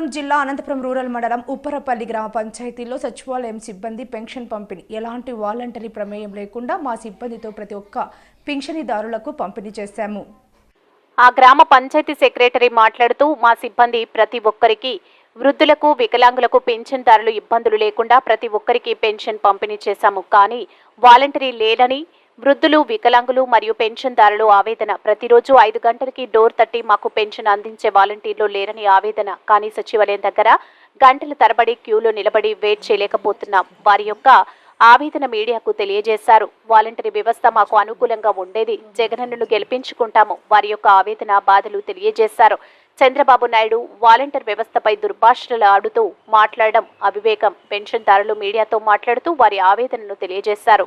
అనంతపురం జిల్లా అనంతపురం రూరల్ మండలం ఉప్పరపల్లి గ్రామ పంచాయతీలో సచివాలయం సిబ్బంది పెన్షన్ పంపిణీ. ఎలాంటి వాలంటరీ ప్రమేయం లేకుండా మా సిబ్బందితో ప్రతి ఒక్క పింఛనీదారులకు పంపిణీ చేశాము. ఆ గ్రామ పంచాయతీ సెక్రటరీ మాట్లాడుతూ మా సిబ్బంది ప్రతి ఒక్కరికి వృద్ధులకు వికలాంగులకు పెన్షన్దారులు ఇబ్బందులు లేకుండా ప్రతి ఒక్కరికి పెన్షన్ పంపిణీ చేశాము. కానీ వాలంటరీ లేదని వృద్ధులు వికలాంగులు మరియు పెన్షన్దారులు ఆవేదన. ప్రతిరోజు ఐదు గంటలకి డోర్ తట్టి మాకు పెన్షన్ అందించే వాలంటీర్లు లేరని ఆవేదన. కానీ సచివాలయం దగ్గర గంటల తరబడి క్యూలో నిలబడి వెయిట్ చేయలేకపోతున్నాం. వారి యొక్క ఆవేదన మీడియాకు తెలియజేశారు. వాలంటరీ వ్యవస్థ మాకు అనుకూలంగా ఉండేది. జగనన్నను గెలిపించుకుంటాము. వారి యొక్క ఆవేదన బాధలు తెలియజేశారు. చంద్రబాబు నాయుడు వాలంటీర్ వ్యవస్థపై దుర్భాషలు ఆడుతూ మాట్లాడడం అవివేకం. పెన్షన్దారులు మీడియాతో మాట్లాడుతూ వారి ఆవేదనను తెలియజేశారు.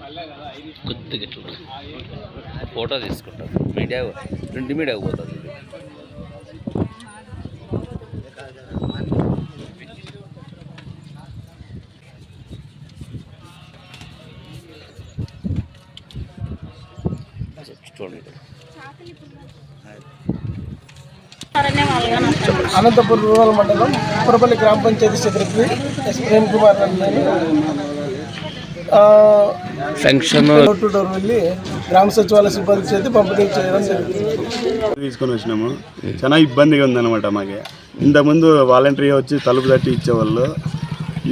వాళ్ళకి కొద్దిగా చూడు ఫోటో తీసుకుంటాం. మీడియా రెండు మీడియా పోతుంది. ఇది చూడండి అనంతపురం రూరల్ మండలం ఉప్పరపల్లి గ్రామ పంచాయతీ సెక్రటరీ ఎస్ ప్రేమ్ కుమార్ నేను. డోర్ టు డోర్ వెళ్ళి గ్రామ సచివాలయ సిబ్బంది చేతి పంపిణీ చేయడం జరిగింది. తీసుకొని వచ్చినాము. చాలా ఇబ్బందిగా ఉందన్నమాట మాకు. ఇంతకుముందు వాలంటరీ వచ్చి తలుపు తట్టి ఇచ్చేవాళ్ళు.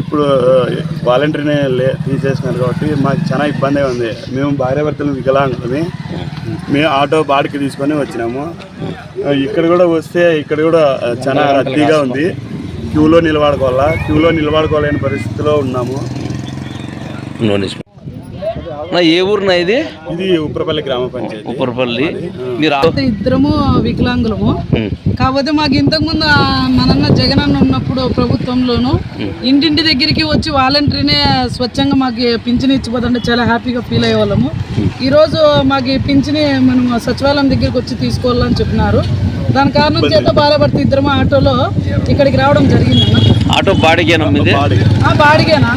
ఇప్పుడు వాలంటరీనే లే తీసేసినారు కాబట్టి మాకు చాలా ఇబ్బందిగా ఉంది. మేము భార్యాభర్తలు వికలాంగులమి. మేము ఆటో బాడికి తీసుకొని వచ్చినాము. ఇక్కడ కూడా వస్తే ఇక్కడ కూడా చాలా రద్దీగా ఉంది. క్యూలో నిలబడుకోవాలా? క్యూలో నిలబడుకోలేని పరిస్థితిలో ఉన్నాము. నూనె నా ఏ ఊరునా ఇది? ఇది ఉప్పరపల్లి గ్రామ పంచాయతీ. ఉప్పరపల్లి మీరు ఇద్దరము వికలాంగులము. కాకపోతే మాకు ఇంతకు ముందు మనన్న జగన్ అన్న ఉన్నప్పుడు ప్రభుత్వంలోను ఇంటింటి దగ్గరికి వచ్చి వాలంటరీనే స్వచ్ఛంగా మాకు పింఛన్ ఇచ్చిపోతుంటే చాలా హ్యాపీగా ఫీల్ అయ్యేవాళ్ళము. ఈరోజు మాకు ఈ పింఛని మనం సచివాలయం దగ్గరికి వచ్చి తీసుకోవాలని చెప్పినారు. దాని కారణం చేత బాధపడితే ఇద్దరము ఆటోలో ఇక్కడికి రావడం జరిగిందన్న. ఆటో బాడిగేనా మీది? బాడిగేనా?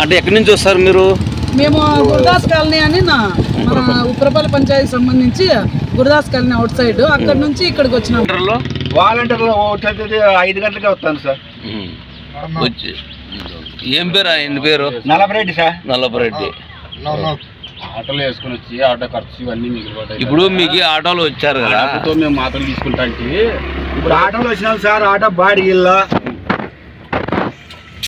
అంటే ఎక్కడి నుంచి వస్తారు మీరు? మేము గురుదాస్ కాలనీ అని నా మన ఉప్పరపల్లి పంచాయతీ సంబంధించి గురుదాస్ కాలనీ అవుట్ సైడ్. అక్కడ నుంచి ఇక్కడికి వచ్చినాం. వాలంటీర్లు? ఐదు గంటలకే వస్తాను సార్. వచ్చి ఏం పేరు? ఆయన పేరు? నలభై రెడ్డి సార్. నల్లపరెడ్డి. ఆటోలో వేసుకొని వచ్చి ఆటో ఖర్చు ఇవన్నీ మిగిలిపోతాయి ఇప్పుడు మీకు ఆటోలు వచ్చారు కదా? మేము మాత్రం తీసుకుంటానికి. ఇప్పుడు ఆటోలో వచ్చినాం సార్ ఆటో బాడీ ఇల్లా